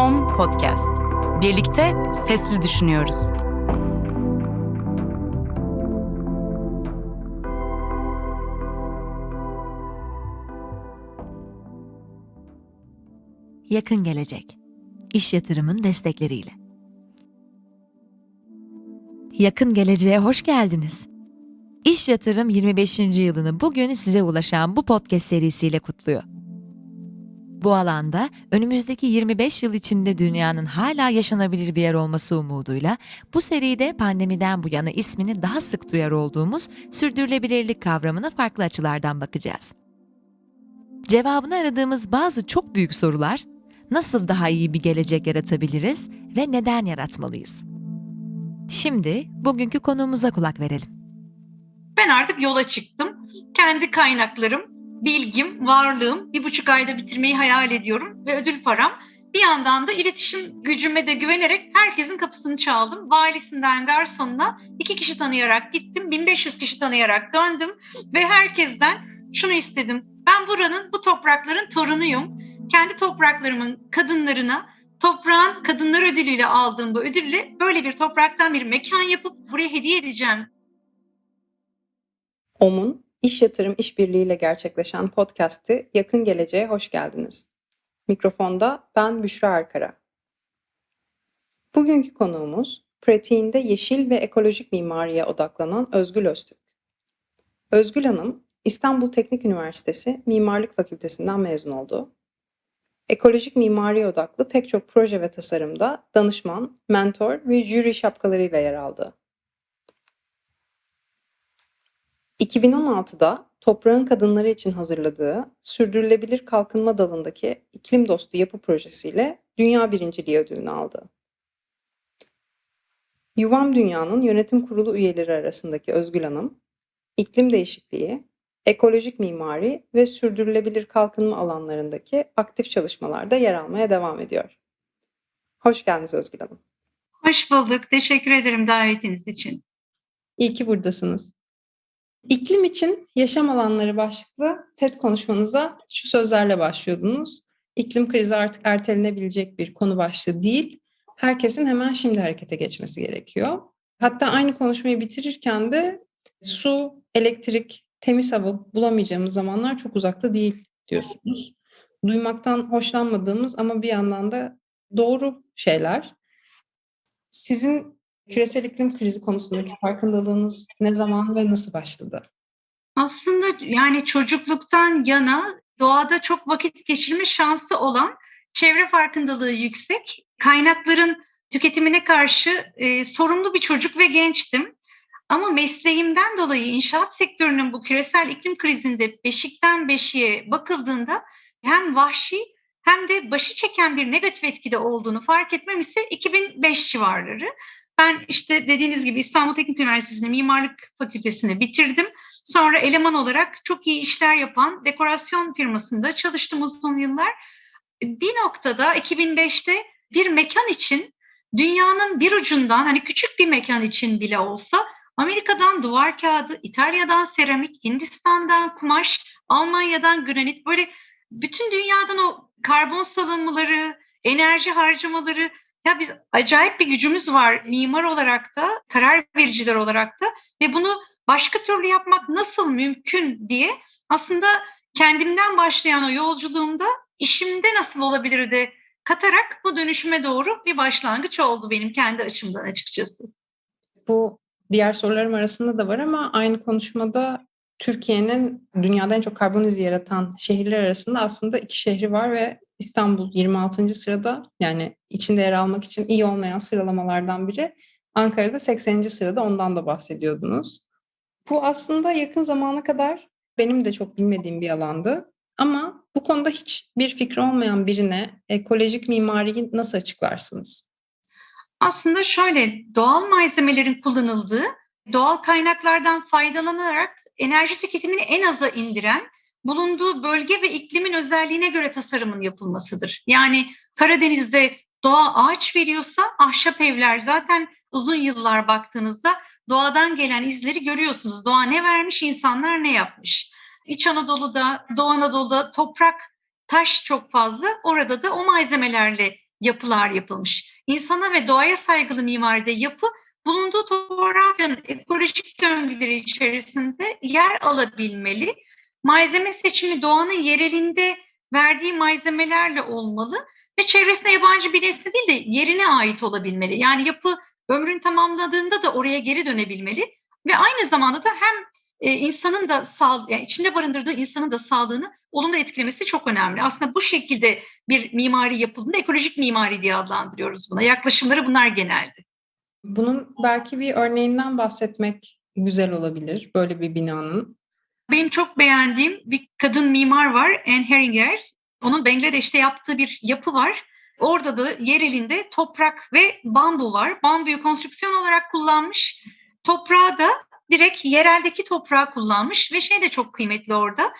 OM Podcast. Birlikte sesli düşünüyoruz. Yakın gelecek. İş yatırımın destekleriyle. Yakın geleceğe hoş geldiniz. İş Yatırım 25. yılını bugün size ulaşan bu podcast serisiyle kutluyor. Bu alanda önümüzdeki 25 yıl içinde dünyanın hala yaşanabilir bir yer olması umuduyla bu seride pandemiden bu yana ismini daha sık duyar olduğumuz sürdürülebilirlik kavramına farklı açılardan bakacağız. Cevabını aradığımız bazı çok büyük sorular, nasıl daha iyi bir gelecek yaratabiliriz ve neden yaratmalıyız? Şimdi bugünkü konuğumuza kulak verelim. Ben artık yola çıktım. Kendi kaynaklarım, bilgim, varlığım bir buçuk ayda bitirmeyi hayal ediyorum ve ödül param. Bir yandan da iletişim gücüme de güvenerek herkesin kapısını çaldım. Valisinden garsonuna iki kişi tanıyarak gittim. 1500 kişi tanıyarak döndüm ve herkesten şunu istedim. Ben buranın, bu toprakların torunuyum. Kendi topraklarımın kadınlarına toprağın kadınlar ödülüyle aldığım bu ödülle böyle bir topraktan bir mekan yapıp buraya hediye edeceğim OM'un İş Yatırım İşbirliği ile gerçekleşen podcast'i Yakın Geleceğe hoş geldiniz. Mikrofonda ben Büşra Arkara. Bugünkü konuğumuz pratiğinde yeşil ve ekolojik mimariye odaklanan Özgül Öztürk. Özgül Hanım, İstanbul Teknik Üniversitesi Mimarlık Fakültesinden mezun oldu. Ekolojik mimari odaklı pek çok proje ve tasarımda danışman, mentor ve jüri şapkalarıyla yer aldı. 2016'da Toprağın Kadınları için hazırladığı Sürdürülebilir Kalkınma dalındaki iklim dostu yapı projesiyle Dünya Birinciliği ödülünü aldı. Yuvam Dünya'nın yönetim kurulu üyeleri arasındaki Özgül Hanım, iklim değişikliği, ekolojik mimari ve sürdürülebilir kalkınma alanlarındaki aktif çalışmalarda yer almaya devam ediyor. Hoş geldiniz Özgül Hanım. Hoş bulduk. Teşekkür ederim davetiniz için. İyi ki buradasınız. İklim için yaşam alanları başlıklı TED konuşmanıza şu sözlerle başlıyordunuz. İklim krizi artık ertelenebilecek bir konu başlığı değil. Herkesin hemen şimdi harekete geçmesi gerekiyor. Hatta aynı konuşmayı bitirirken de su, elektrik, temiz hava bulamayacağımız zamanlar çok uzakta değil diyorsunuz. Duymaktan hoşlanmadığımız ama bir yandan da doğru şeyler. Sizin küresel iklim krizi konusundaki farkındalığınız ne zaman ve nasıl başladı? Aslında yani çocukluktan yana doğada çok vakit geçirme şansı olan çevre farkındalığı yüksek, kaynakların tüketimine karşı e, sorumlu bir çocuk ve gençtim. Ama mesleğimden dolayı inşaat sektörünün bu küresel iklim krizinde beşikten beşiğe bakıldığında hem vahşi hem de başı çeken bir negatif etkide olduğunu fark etmem ise 2005 civarları. Ben işte dediğiniz gibi İstanbul Teknik Üniversitesi'nde mimarlık fakültesini bitirdim. Sonra eleman olarak çok iyi işler yapan dekorasyon firmasında çalıştım uzun yıllar. Bir noktada 2005'te bir mekan için dünyanın bir ucundan hani küçük bir mekan için bile olsa Amerika'dan duvar kağıdı, İtalya'dan seramik, Hindistan'dan kumaş, Almanya'dan granit böyle bütün dünyadan o karbon salınmaları, enerji harcamaları ya biz acayip bir gücümüz var mimar olarak da, karar vericiler olarak da ve bunu başka türlü yapmak nasıl mümkün diye aslında kendimden başlayan o yolculuğumda işimde nasıl olabilir de katarak bu dönüşüme doğru bir başlangıç oldu benim kendi açımdan açıkçası. Bu diğer sorularım arasında da var ama aynı konuşmada Türkiye'nin dünyada en çok karbon izi yaratan şehirler arasında aslında iki şehri var ve İstanbul 26. sırada yani içinde yer almak için iyi olmayan sıralamalardan biri. Ankara'da 80. sırada ondan da bahsediyordunuz. Bu aslında yakın zamana kadar benim de çok bilmediğim bir alandı. Ama bu konuda hiç bir fikri olmayan birine ekolojik mimariyi nasıl açıklarsınız? Aslında şöyle doğal malzemelerin kullanıldığı, doğal kaynaklardan faydalanarak enerji tüketimini en aza indiren bulunduğu bölge ve iklimin özelliğine göre tasarımın yapılmasıdır. Yani Karadeniz'de doğa ağaç veriyorsa ahşap evler zaten uzun yıllar baktığınızda doğadan gelen izleri görüyorsunuz. Doğa ne vermiş, insanlar ne yapmış. İç Anadolu'da, Doğu Anadolu'da toprak, taş çok fazla. Orada da o malzemelerle yapılar yapılmış. İnsana ve doğaya saygılı mimaride yapı bulunduğu coğrafyanın ekolojik döngüleri içerisinde yer alabilmeli. Malzeme seçimi doğanın yerelinde verdiği malzemelerle olmalı ve çevresine yabancı bir nesne değil de yerine ait olabilmeli. Yani yapı ömrünü tamamladığında da oraya geri dönebilmeli ve aynı zamanda da hem e, insanın da sağ, yani içinde barındırdığı insanın da sağlığını olumlu etkilemesi çok önemli. Aslında bu şekilde bir mimari yapıldığında ekolojik mimari diye adlandırıyoruz buna. Yaklaşımları bunlar genelde. Bunun belki bir örneğinden bahsetmek güzel olabilir böyle bir binanın. Benim çok beğendiğim bir kadın mimar var, Anne Heringer. Onun Bangladeş'te yaptığı bir yapı var. Orada da yer elinde toprak ve bambu var. Bambuyu konstrüksiyon olarak kullanmış. Toprağı da direkt yereldeki toprağı kullanmış ve şey de çok kıymetli orada.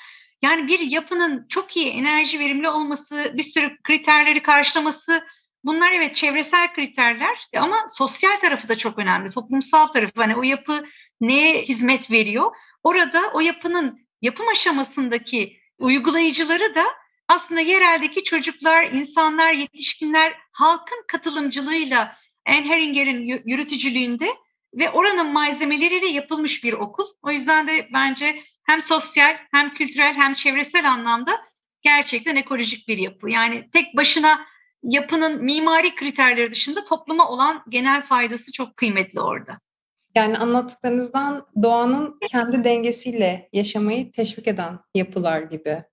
Yani bir yapının çok iyi enerji verimli olması, bir sürü kriterleri karşılaması bunlar evet çevresel kriterler ama sosyal tarafı da çok önemli. Toplumsal tarafı hani o yapı neye hizmet veriyor? Orada o yapının yapım aşamasındaki uygulayıcıları da aslında yereldeki çocuklar, insanlar, yetişkinler halkın katılımcılığıyla Anne Heringer'in yürütücülüğünde ve oranın malzemeleriyle yapılmış bir okul. O yüzden de bence hem sosyal hem kültürel hem çevresel anlamda gerçekten ekolojik bir yapı. Yani tek başına yapının mimari kriterleri dışında topluma olan genel faydası çok kıymetli orada. Yani anlattıklarınızdan doğanın kendi dengesiyle yaşamayı teşvik eden yapılar gibi.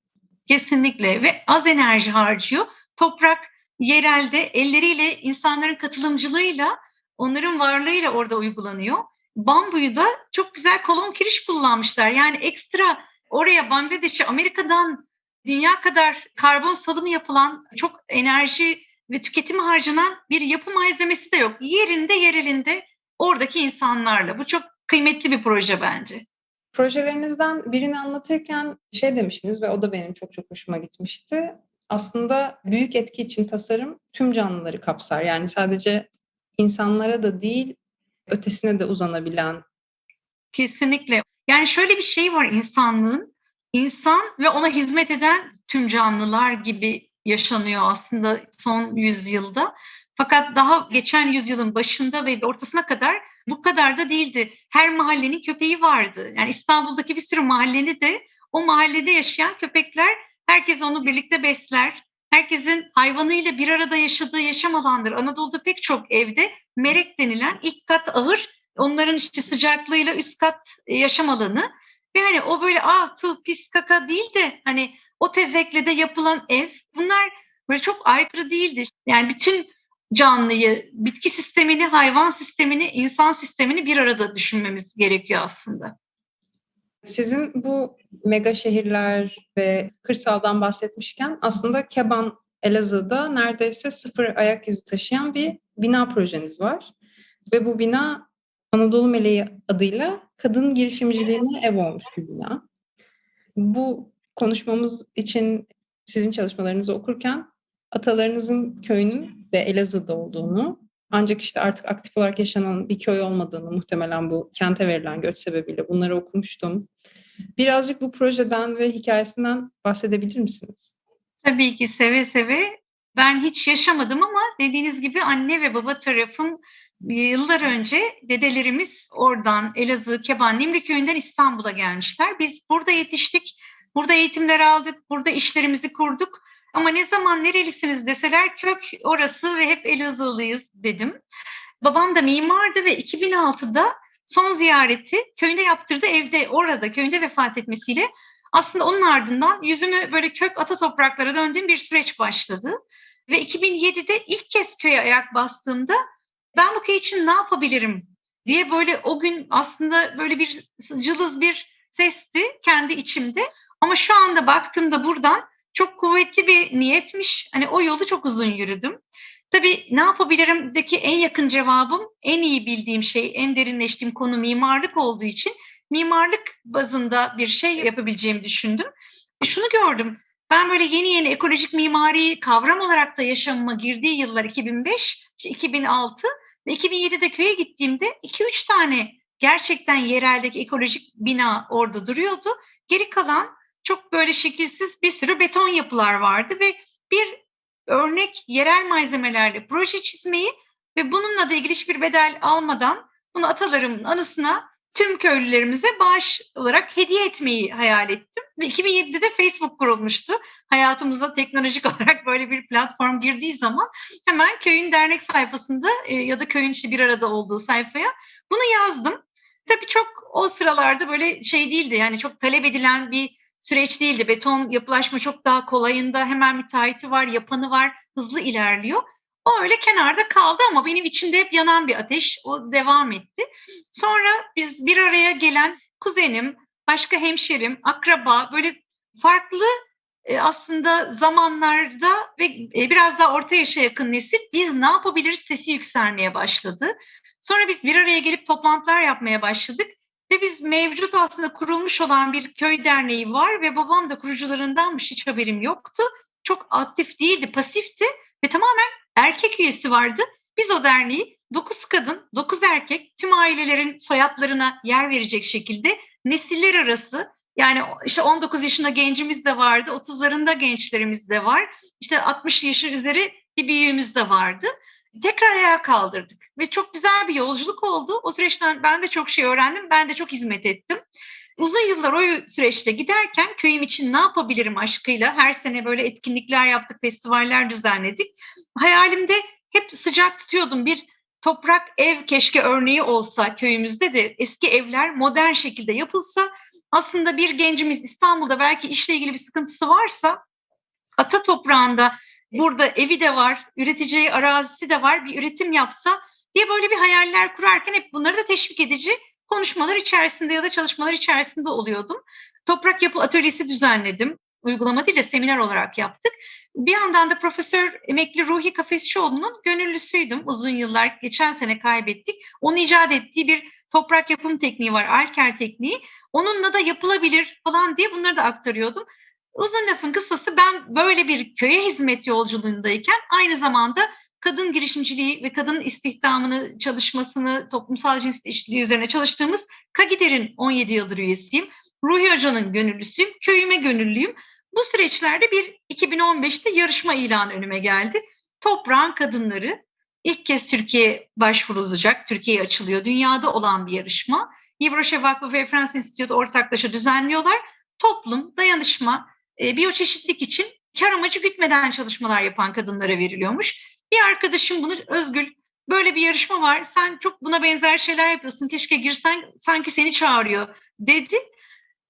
Kesinlikle ve az enerji harcıyor. Toprak yerelde elleriyle insanların katılımcılığıyla onların varlığıyla orada uygulanıyor. Bambuyu da çok güzel kolon kiriş kullanmışlar. Yani ekstra oraya Bangladeş'e Amerika'dan dünya kadar karbon salımı yapılan çok enerji ve tüketimi harcanan bir yapı malzemesi de yok. Yerinde yerelinde oradaki insanlarla. Bu çok kıymetli bir proje bence. Projelerinizden birini anlatırken şey demiştiniz ve o da benim çok çok hoşuma gitmişti. Aslında büyük etki için tasarım tüm canlıları kapsar. Yani sadece insanlara da değil ötesine de uzanabilen. Kesinlikle. Yani şöyle bir şey var insanlığın. İnsan ve ona hizmet eden tüm canlılar gibi yaşanıyor aslında son yüzyılda. Fakat daha geçen yüzyılın başında ve ortasına kadar bu kadar da değildi. Her mahallenin köpeği vardı. Yani İstanbul'daki bir sürü mahalleni de o mahallede yaşayan köpekler herkes onu birlikte besler. Herkesin hayvanıyla bir arada yaşadığı yaşam alandır. Anadolu'da pek çok evde merek denilen ilk kat ahır, onların işte sıcaklığıyla üst kat yaşam alanı. Ve hani o böyle ah tu pis kaka değil de hani o tezeklede yapılan ev bunlar böyle çok aykırı değildi. Yani bütün canlıyı, bitki sistemini, hayvan sistemini, insan sistemini bir arada düşünmemiz gerekiyor aslında. Sizin bu mega şehirler ve kırsaldan bahsetmişken aslında Keban Elazığ'da neredeyse sıfır ayak izi taşıyan bir bina projeniz var. Ve bu bina Anadolu Meleği adıyla kadın girişimciliğine ev olmuş bir bina. Bu konuşmamız için sizin çalışmalarınızı okurken atalarınızın köyünün de Elazığ'da olduğunu ancak işte artık aktif olarak yaşanan bir köy olmadığını muhtemelen bu kente verilen göç sebebiyle bunları okumuştum. Birazcık bu projeden ve hikayesinden bahsedebilir misiniz? Tabii ki seve seve. Ben hiç yaşamadım ama dediğiniz gibi anne ve baba tarafım yıllar önce dedelerimiz oradan Elazığ, Keban, Nimri köyünden İstanbul'a gelmişler. Biz burada yetiştik, burada eğitimler aldık, burada işlerimizi kurduk. Ama ne zaman nerelisiniz deseler kök orası ve hep Elazığlıyız dedim. Babam da mimardı ve 2006'da son ziyareti köyünde yaptırdı evde orada köyünde vefat etmesiyle aslında onun ardından yüzümü böyle kök ata topraklara döndüğüm bir süreç başladı. Ve 2007'de ilk kez köye ayak bastığımda ben bu köy için ne yapabilirim diye böyle o gün aslında böyle bir cılız bir sesti kendi içimde. Ama şu anda baktığımda buradan çok kuvvetli bir niyetmiş. Hani o yolu çok uzun yürüdüm. Tabii ne yapabilirimdeki en yakın cevabım, en iyi bildiğim şey, en derinleştiğim konu mimarlık olduğu için mimarlık bazında bir şey yapabileceğimi düşündüm. E şunu gördüm. Ben böyle yeni yeni ekolojik mimari kavram olarak da yaşamıma girdiği yıllar 2005, 2006 ve 2007'de köye gittiğimde 2-3 tane gerçekten yereldeki ekolojik bina orada duruyordu. Geri kalan çok böyle şekilsiz bir sürü beton yapılar vardı ve bir örnek yerel malzemelerle proje çizmeyi ve bununla da ilgili hiçbir bedel almadan bunu atalarımın anısına tüm köylülerimize bağış olarak hediye etmeyi hayal ettim. Ve 2007'de de Facebook kurulmuştu. Hayatımıza teknolojik olarak böyle bir platform girdiği zaman hemen köyün dernek sayfasında e, ya da köyün işte bir arada olduğu sayfaya bunu yazdım. Tabii çok o sıralarda böyle şey değildi yani çok talep edilen bir süreç değildi. Beton yapılaşma çok daha kolayında hemen müteahhiti var, yapanı var, hızlı ilerliyor. O öyle kenarda kaldı ama benim içimde hep yanan bir ateş. O devam etti. Sonra biz bir araya gelen kuzenim, başka hemşerim, akraba böyle farklı e, aslında zamanlarda ve e, biraz daha orta yaşa yakın nesil biz ne yapabiliriz sesi yükselmeye başladı. Sonra biz bir araya gelip toplantılar yapmaya başladık ve biz mevcut aslında kurulmuş olan bir köy derneği var ve babam da kurucularındanmış hiç haberim yoktu. Çok aktif değildi, pasifti ve tamamen erkek üyesi vardı. Biz o derneği 9 kadın, 9 erkek tüm ailelerin soyadlarına yer verecek şekilde nesiller arası yani işte 19 yaşında gencimiz de vardı, 30'larında gençlerimiz de var. İşte 60 yaşı üzeri bir büyüğümüz de vardı. Tekrar ayağa kaldırdık ve çok güzel bir yolculuk oldu. O süreçten ben de çok şey öğrendim, ben de çok hizmet ettim. Uzun yıllar o süreçte giderken köyüm için ne yapabilirim aşkıyla her sene böyle etkinlikler yaptık, festivaller düzenledik. Hayalimde hep sıcak tutuyordum bir toprak ev keşke örneği olsa köyümüzde de eski evler modern şekilde yapılsa aslında bir gencimiz İstanbul'da belki işle ilgili bir sıkıntısı varsa ata toprağında burada evi de var, üreteceği arazisi de var, bir üretim yapsa diye böyle bir hayaller kurarken hep bunları da teşvik edici konuşmalar içerisinde ya da çalışmalar içerisinde oluyordum. Toprak yapı atölyesi düzenledim. Uygulama değil de seminer olarak yaptık. Bir yandan da Profesör Emekli Ruhi Kafesçioğlu'nun gönüllüsüydüm uzun yıllar. Geçen sene kaybettik. Onun icat ettiği bir toprak yapım tekniği var, Alker tekniği. Onunla da yapılabilir falan diye bunları da aktarıyordum. Uzun lafın kısası ben böyle bir köye hizmet yolculuğundayken aynı zamanda kadın girişimciliği ve kadın istihdamını çalışmasını, toplumsal cins eşitliği üzerine çalıştığımız KAGİDER'in 17 yıldır üyesiyim. Ruhi Hoca'nın gönüllüsüyüm, köyüme gönüllüyüm. Bu süreçlerde bir 2015'te yarışma ilanı önüme geldi. Toprağın kadınları ilk kez Türkiye başvurulacak, Türkiye'ye açılıyor. Dünyada olan bir yarışma. Yivroşe Vakfı ve France Institute ortaklaşa düzenliyorlar. Toplum, dayanışma, e, biyoçeşitlik için kar amacı gütmeden çalışmalar yapan kadınlara veriliyormuş. Bir arkadaşım bunu Özgül böyle bir yarışma var. Sen çok buna benzer şeyler yapıyorsun. Keşke girsen sanki seni çağırıyor dedi.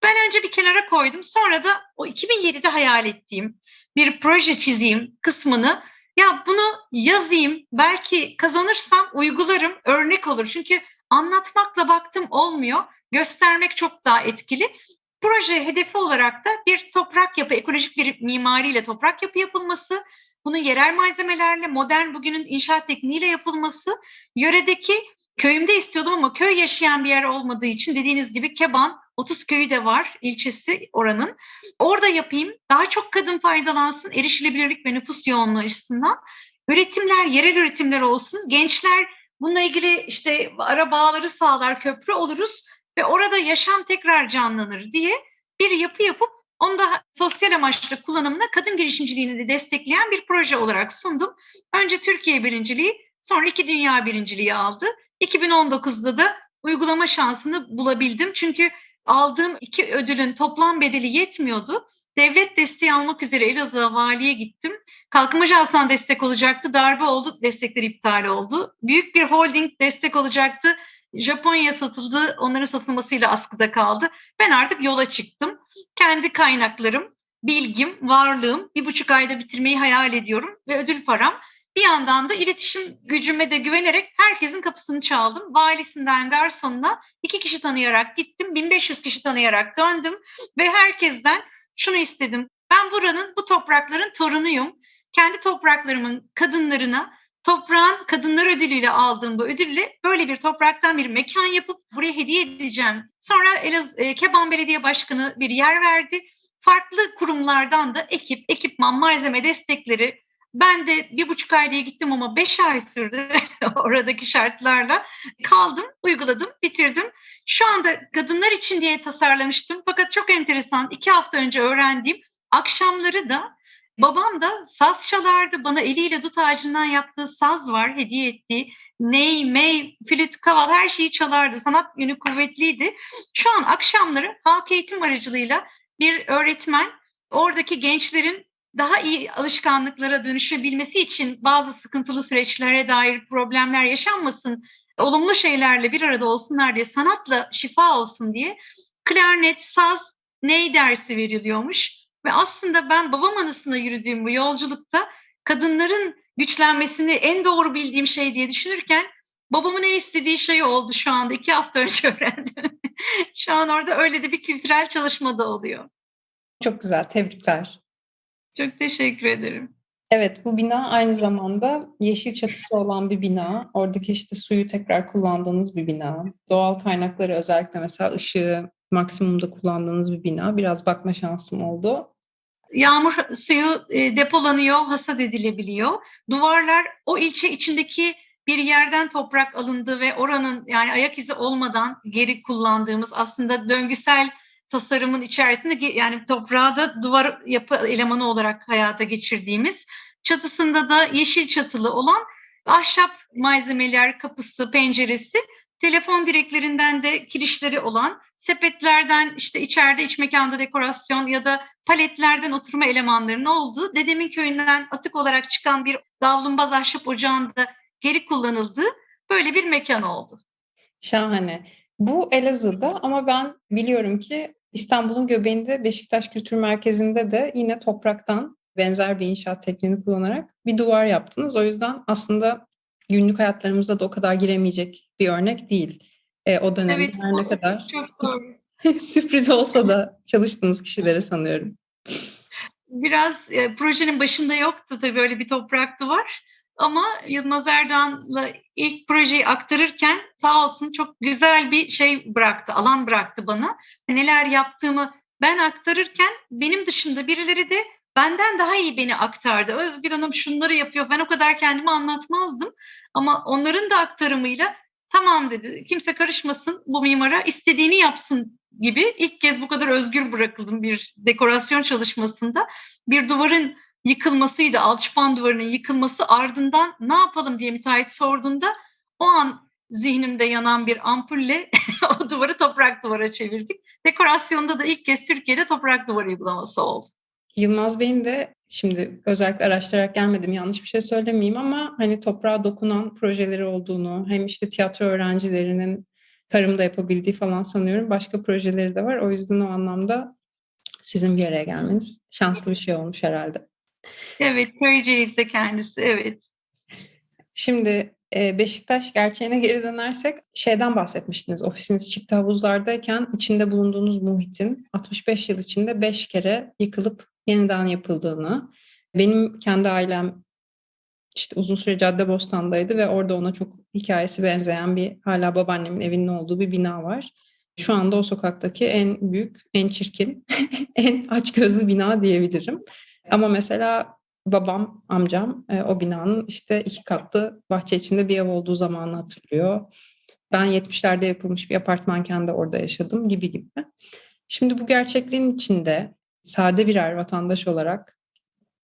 Ben önce bir kenara koydum. Sonra da o 2007'de hayal ettiğim bir proje çizeyim kısmını ya bunu yazayım belki kazanırsam uygularım örnek olur. Çünkü anlatmakla baktım olmuyor. Göstermek çok daha etkili. Proje hedefi olarak da bir toprak yapı, ekolojik bir mimariyle toprak yapı yapılması, bunun yerel malzemelerle, modern bugünün inşaat tekniğiyle yapılması, yöredeki köyümde istiyordum ama köy yaşayan bir yer olmadığı için dediğiniz gibi Keban 30 köyü de var ilçesi oranın. Orada yapayım. Daha çok kadın faydalansın erişilebilirlik ve nüfus yoğunluğu açısından. Üretimler yerel üretimler olsun. Gençler bununla ilgili işte ara bağları sağlar, köprü oluruz ve orada yaşam tekrar canlanır diye bir yapı yapıp onu da sosyal amaçlı kullanımına kadın girişimciliğini de destekleyen bir proje olarak sundum. Önce Türkiye birinciliği, sonra iki dünya birinciliği aldı. 2019'da da uygulama şansını bulabildim. Çünkü aldığım iki ödülün toplam bedeli yetmiyordu. Devlet desteği almak üzere Elazığ'a valiye gittim. Kalkınma Ajansı'ndan destek olacaktı. Darbe oldu, destekler iptal oldu. Büyük bir holding destek olacaktı. Japonya'ya satıldı, onların satılmasıyla askıda kaldı. Ben artık yola çıktım. Kendi kaynaklarım, bilgim, varlığım bir buçuk ayda bitirmeyi hayal ediyorum ve ödül param. Bir yandan da iletişim gücüme de güvenerek herkesin kapısını çaldım. Valisinden garsonuna iki kişi tanıyarak gittim. 1500 kişi tanıyarak döndüm ve herkesten şunu istedim. Ben buranın, bu toprakların torunuyum. Kendi topraklarımın kadınlarına toprağın kadınlar ödülüyle aldığım bu ödülle böyle bir topraktan bir mekan yapıp buraya hediye edeceğim. Sonra Elaz e, Keban Belediye Başkanı bir yer verdi. Farklı kurumlardan da ekip, ekipman, malzeme destekleri. Ben de bir buçuk ay diye gittim ama beş ay sürdü oradaki şartlarla. Kaldım, uyguladım, bitirdim. Şu anda kadınlar için diye tasarlamıştım. Fakat çok enteresan iki hafta önce öğrendiğim akşamları da Babam da saz çalardı. Bana eliyle dut ağacından yaptığı saz var, hediye ettiği. Ney, mey, flüt, kaval her şeyi çalardı. Sanat yönü kuvvetliydi. Şu an akşamları halk eğitim aracılığıyla bir öğretmen oradaki gençlerin daha iyi alışkanlıklara dönüşebilmesi için bazı sıkıntılı süreçlere dair problemler yaşanmasın, olumlu şeylerle bir arada olsunlar diye, sanatla şifa olsun diye klarnet, saz, ney dersi veriliyormuş. Ve aslında ben babam anısına yürüdüğüm bu yolculukta kadınların güçlenmesini en doğru bildiğim şey diye düşünürken babamın en istediği şey oldu şu anda. iki hafta önce öğrendim. şu an orada öyle de bir kültürel çalışma da oluyor. Çok güzel, tebrikler. Çok teşekkür ederim. Evet, bu bina aynı zamanda yeşil çatısı olan bir bina. Oradaki işte suyu tekrar kullandığınız bir bina. Doğal kaynakları özellikle mesela ışığı maksimumda kullandığınız bir bina. Biraz bakma şansım oldu. Yağmur suyu e, depolanıyor, hasat edilebiliyor. Duvarlar o ilçe içindeki bir yerden toprak alındı ve oranın yani ayak izi olmadan geri kullandığımız aslında döngüsel tasarımın içerisinde yani toprağı da duvar yapı elemanı olarak hayata geçirdiğimiz çatısında da yeşil çatılı olan ahşap malzemeler, kapısı, penceresi, telefon direklerinden de kirişleri olan sepetlerden işte içeride iç mekanda dekorasyon ya da paletlerden oturma elemanlarının olduğu dedemin köyünden atık olarak çıkan bir davlumbaz ahşap ocağında geri kullanıldığı böyle bir mekan oldu. Şahane. Bu Elazığ'da ama ben biliyorum ki İstanbul'un göbeğinde Beşiktaş Kültür Merkezi'nde de yine topraktan benzer bir inşaat tekniğini kullanarak bir duvar yaptınız. O yüzden aslında günlük hayatlarımızda da o kadar giremeyecek bir örnek değil. E, o dönemde Evet, her ne kadar sürpriz olsa da çalıştığınız kişilere sanıyorum. Biraz e, projenin başında yoktu tabii böyle bir toprak duvar. Ama Yılmaz Erdoğan'la ilk projeyi aktarırken sağ olsun çok güzel bir şey bıraktı, alan bıraktı bana. Neler yaptığımı ben aktarırken benim dışında birileri de benden daha iyi beni aktardı. Özgür Hanım şunları yapıyor. Ben o kadar kendimi anlatmazdım. Ama onların da aktarımıyla tamam dedi. Kimse karışmasın bu mimara istediğini yapsın gibi ilk kez bu kadar özgür bırakıldım bir dekorasyon çalışmasında. Bir duvarın yıkılmasıydı. Alçıpan duvarının yıkılması ardından ne yapalım diye müteahhit sorduğunda o an zihnimde yanan bir ampulle o duvarı toprak duvara çevirdik. Dekorasyonda da ilk kez Türkiye'de toprak duvar uygulaması oldu. Yılmaz Bey'in de şimdi özellikle araştırarak gelmedim yanlış bir şey söylemeyeyim ama hani toprağa dokunan projeleri olduğunu hem işte tiyatro öğrencilerinin tarımda yapabildiği falan sanıyorum başka projeleri de var. O yüzden o anlamda sizin bir araya gelmeniz şanslı bir şey olmuş herhalde. Evet, Köyceğiz de kendisi, evet. Şimdi e, Beşiktaş gerçeğine geri dönersek şeyden bahsetmiştiniz. Ofisiniz çift havuzlardayken içinde bulunduğunuz muhitin 65 yıl içinde 5 kere yıkılıp yeniden yapıldığını. Benim kendi ailem işte uzun süre Caddebostan'daydı ve orada ona çok hikayesi benzeyen bir hala babaannemin evinin olduğu bir bina var. Şu anda o sokaktaki en büyük, en çirkin, en açgözlü bina diyebilirim. Ama mesela babam, amcam e, o binanın işte iki katlı bahçe içinde bir ev olduğu zamanı hatırlıyor. Ben 70'lerde yapılmış bir apartmanken de orada yaşadım gibi gibi. Şimdi bu gerçekliğin içinde sade birer vatandaş olarak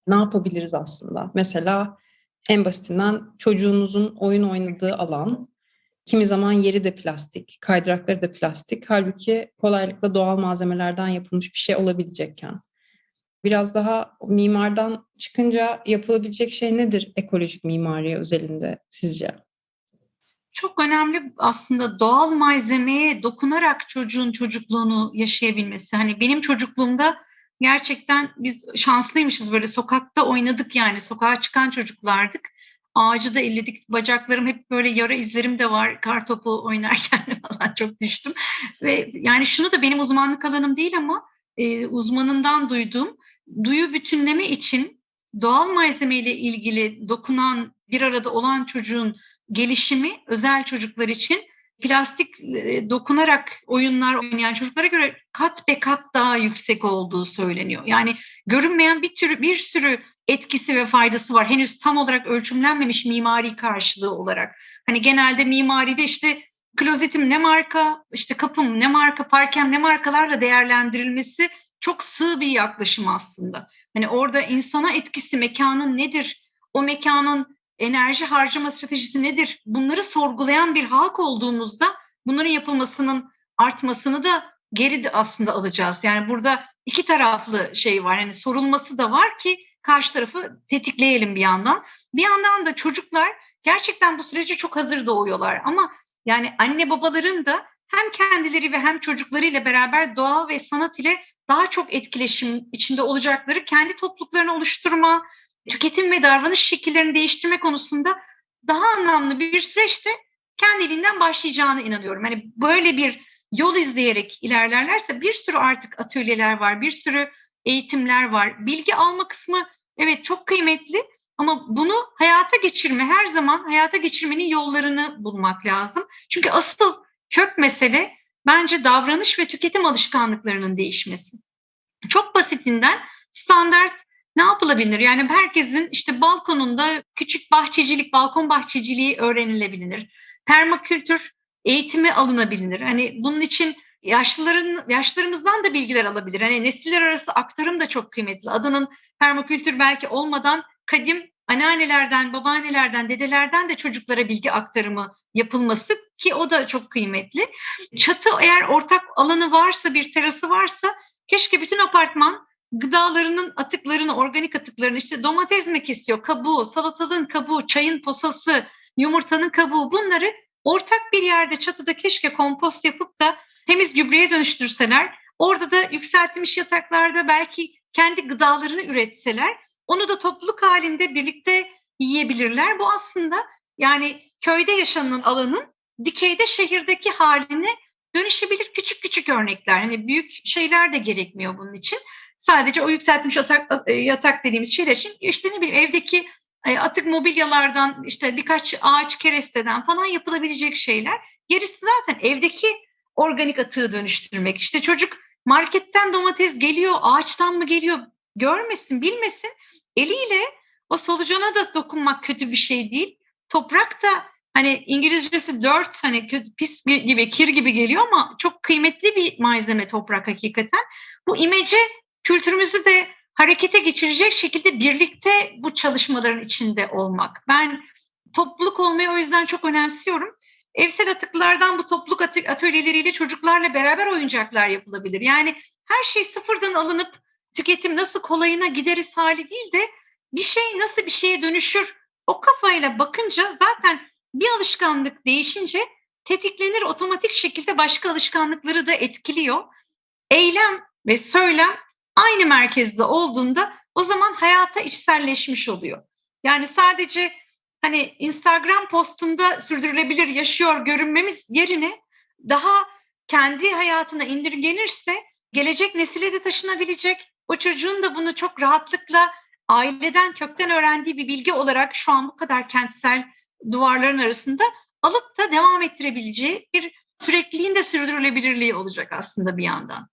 ne yapabiliriz aslında? Mesela en basitinden çocuğunuzun oyun oynadığı alan, kimi zaman yeri de plastik, kaydırakları da plastik. Halbuki kolaylıkla doğal malzemelerden yapılmış bir şey olabilecekken. Biraz daha mimardan çıkınca yapılabilecek şey nedir ekolojik mimari özelinde sizce? Çok önemli aslında doğal malzemeye dokunarak çocuğun çocukluğunu yaşayabilmesi. Hani benim çocukluğumda gerçekten biz şanslıymışız böyle sokakta oynadık yani sokağa çıkan çocuklardık. Ağacı da elledik. Bacaklarım hep böyle yara izlerim de var. Kar topu oynarken falan çok düştüm. Ve yani şunu da benim uzmanlık alanım değil ama e, uzmanından duyduğum duyu bütünleme için doğal malzemeyle ilgili dokunan bir arada olan çocuğun gelişimi özel çocuklar için plastik e, dokunarak oyunlar oynayan çocuklara göre kat be kat daha yüksek olduğu söyleniyor. Yani görünmeyen bir tür bir sürü etkisi ve faydası var. Henüz tam olarak ölçümlenmemiş mimari karşılığı olarak. Hani genelde mimaride işte klozetim ne marka, işte kapım ne marka, parkem ne markalarla değerlendirilmesi çok sığ bir yaklaşım aslında. Hani orada insana etkisi mekanın nedir? O mekanın enerji harcama stratejisi nedir? Bunları sorgulayan bir halk olduğumuzda bunların yapılmasının artmasını da geri de aslında alacağız. Yani burada iki taraflı şey var. Yani sorulması da var ki karşı tarafı tetikleyelim bir yandan. Bir yandan da çocuklar gerçekten bu sürece çok hazır doğuyorlar ama yani anne babaların da hem kendileri ve hem çocuklarıyla beraber doğa ve sanat ile daha çok etkileşim içinde olacakları kendi topluluklarını oluşturma, tüketim ve davranış şekillerini değiştirme konusunda daha anlamlı bir süreçte kendiliğinden başlayacağına inanıyorum. Hani böyle bir yol izleyerek ilerlerlerse bir sürü artık atölyeler var, bir sürü eğitimler var. Bilgi alma kısmı evet çok kıymetli ama bunu hayata geçirme, her zaman hayata geçirmenin yollarını bulmak lazım. Çünkü asıl kök mesele bence davranış ve tüketim alışkanlıklarının değişmesi. Çok basitinden standart ne yapılabilir? Yani herkesin işte balkonunda küçük bahçecilik, balkon bahçeciliği öğrenilebilir. Permakültür eğitimi alınabilir. Hani bunun için yaşlıların yaşlarımızdan da bilgiler alabilir. Hani nesiller arası aktarım da çok kıymetli. Adının permakültür belki olmadan kadim anneannelerden, babaannelerden, dedelerden de çocuklara bilgi aktarımı yapılması ki o da çok kıymetli. Çatı eğer ortak alanı varsa, bir terası varsa keşke bütün apartman gıdalarının atıklarını, organik atıklarını işte domates mi kesiyor, kabuğu, salatalığın kabuğu, çayın posası, yumurtanın kabuğu bunları ortak bir yerde çatıda keşke kompost yapıp da temiz gübreye dönüştürseler. Orada da yükseltilmiş yataklarda belki kendi gıdalarını üretseler onu da topluluk halinde birlikte yiyebilirler. Bu aslında yani köyde yaşanan alanın dikeyde şehirdeki haline dönüşebilir küçük küçük örnekler. Hani büyük şeyler de gerekmiyor bunun için. Sadece o yükseltilmiş yatak, yatak dediğimiz şeyler için işte ne bileyim evdeki e, atık mobilyalardan işte birkaç ağaç keresteden falan yapılabilecek şeyler. Gerisi zaten evdeki organik atığı dönüştürmek. İşte çocuk marketten domates geliyor, ağaçtan mı geliyor görmesin, bilmesin. Eliyle o solucana da dokunmak kötü bir şey değil. Toprak da hani İngilizcesi dirt hani kötü, pis gibi, kir gibi geliyor ama çok kıymetli bir malzeme toprak hakikaten. Bu imece kültürümüzü de harekete geçirecek şekilde birlikte bu çalışmaların içinde olmak. Ben topluluk olmayı o yüzden çok önemsiyorum. Evsel atıklardan bu topluluk atölyeleriyle çocuklarla beraber oyuncaklar yapılabilir. Yani her şey sıfırdan alınıp tüketim nasıl kolayına gideriz hali değil de bir şey nasıl bir şeye dönüşür o kafayla bakınca zaten bir alışkanlık değişince tetiklenir otomatik şekilde başka alışkanlıkları da etkiliyor. Eylem ve söylem aynı merkezde olduğunda o zaman hayata içselleşmiş oluyor. Yani sadece hani Instagram postunda sürdürülebilir yaşıyor görünmemiz yerine daha kendi hayatına indirgenirse gelecek nesile de taşınabilecek. O çocuğun da bunu çok rahatlıkla aileden kökten öğrendiği bir bilgi olarak şu an bu kadar kentsel duvarların arasında alıp da devam ettirebileceği bir sürekliliğin de sürdürülebilirliği olacak aslında bir yandan.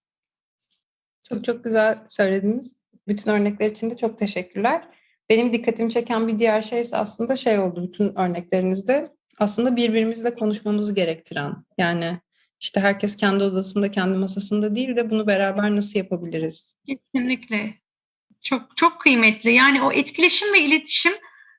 Çok çok güzel söylediniz. Bütün örnekler için de çok teşekkürler. Benim dikkatimi çeken bir diğer şey ise aslında şey oldu bütün örneklerinizde. Aslında birbirimizle konuşmamızı gerektiren. Yani işte herkes kendi odasında, kendi masasında değil de bunu beraber nasıl yapabiliriz? Kesinlikle. Çok çok kıymetli. Yani o etkileşim ve iletişim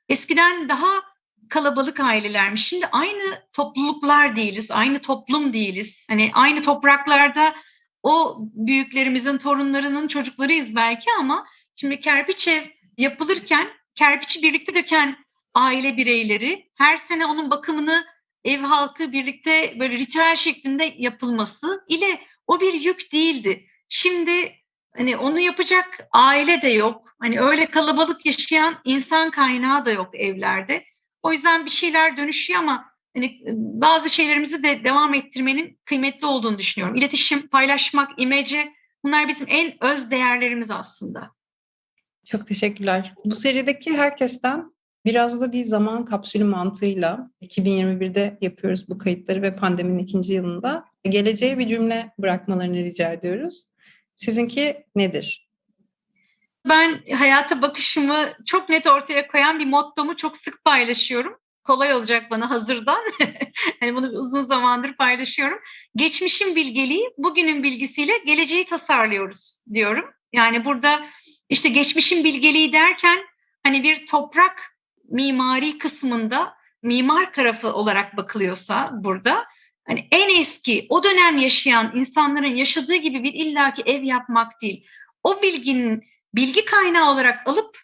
eskiden daha kalabalık ailelermiş. Şimdi aynı topluluklar değiliz, aynı toplum değiliz. Hani aynı topraklarda o büyüklerimizin torunlarının çocuklarıyız belki ama şimdi kerpiç ev yapılırken kerpiçi birlikte döken aile bireyleri her sene onun bakımını ev halkı birlikte böyle ritüel şeklinde yapılması ile o bir yük değildi. Şimdi hani onu yapacak aile de yok. Hani öyle kalabalık yaşayan insan kaynağı da yok evlerde. O yüzden bir şeyler dönüşüyor ama hani bazı şeylerimizi de devam ettirmenin kıymetli olduğunu düşünüyorum. İletişim, paylaşmak, imece bunlar bizim en öz değerlerimiz aslında. Çok teşekkürler. Bu serideki herkesten biraz da bir zaman kapsülü mantığıyla 2021'de yapıyoruz bu kayıtları ve pandeminin ikinci yılında geleceğe bir cümle bırakmalarını rica ediyoruz. Sizinki nedir? Ben hayata bakışımı çok net ortaya koyan bir mottomu çok sık paylaşıyorum. kolay olacak bana hazırdan. hani bunu uzun zamandır paylaşıyorum. Geçmişin bilgeliği, bugünün bilgisiyle geleceği tasarlıyoruz diyorum. Yani burada işte geçmişin bilgeliği derken hani bir toprak mimari kısmında mimar tarafı olarak bakılıyorsa burada hani en eski o dönem yaşayan insanların yaşadığı gibi bir illaki ev yapmak değil. O bilginin bilgi kaynağı olarak alıp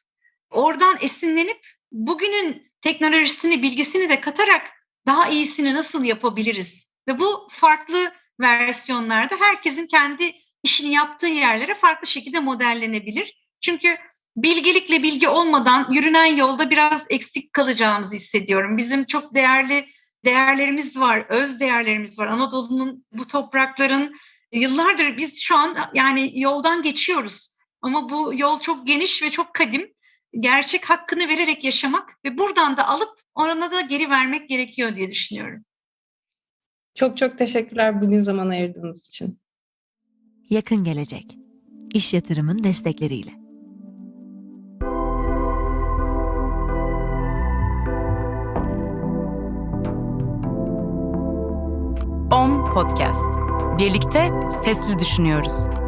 oradan esinlenip bugünün teknolojisini, bilgisini de katarak daha iyisini nasıl yapabiliriz? Ve bu farklı versiyonlarda herkesin kendi işini yaptığı yerlere farklı şekilde modellenebilir. Çünkü bilgelikle bilgi olmadan yürünen yolda biraz eksik kalacağımızı hissediyorum. Bizim çok değerli değerlerimiz var, öz değerlerimiz var. Anadolu'nun bu toprakların yıllardır biz şu an yani yoldan geçiyoruz. Ama bu yol çok geniş ve çok kadim. Gerçek hakkını vererek yaşamak ve buradan da alıp ona da geri vermek gerekiyor diye düşünüyorum. Çok çok teşekkürler bugün zaman ayırdığınız için. Yakın gelecek. İş yatırımın destekleriyle. Podcast. Birlikte sesli düşünüyoruz.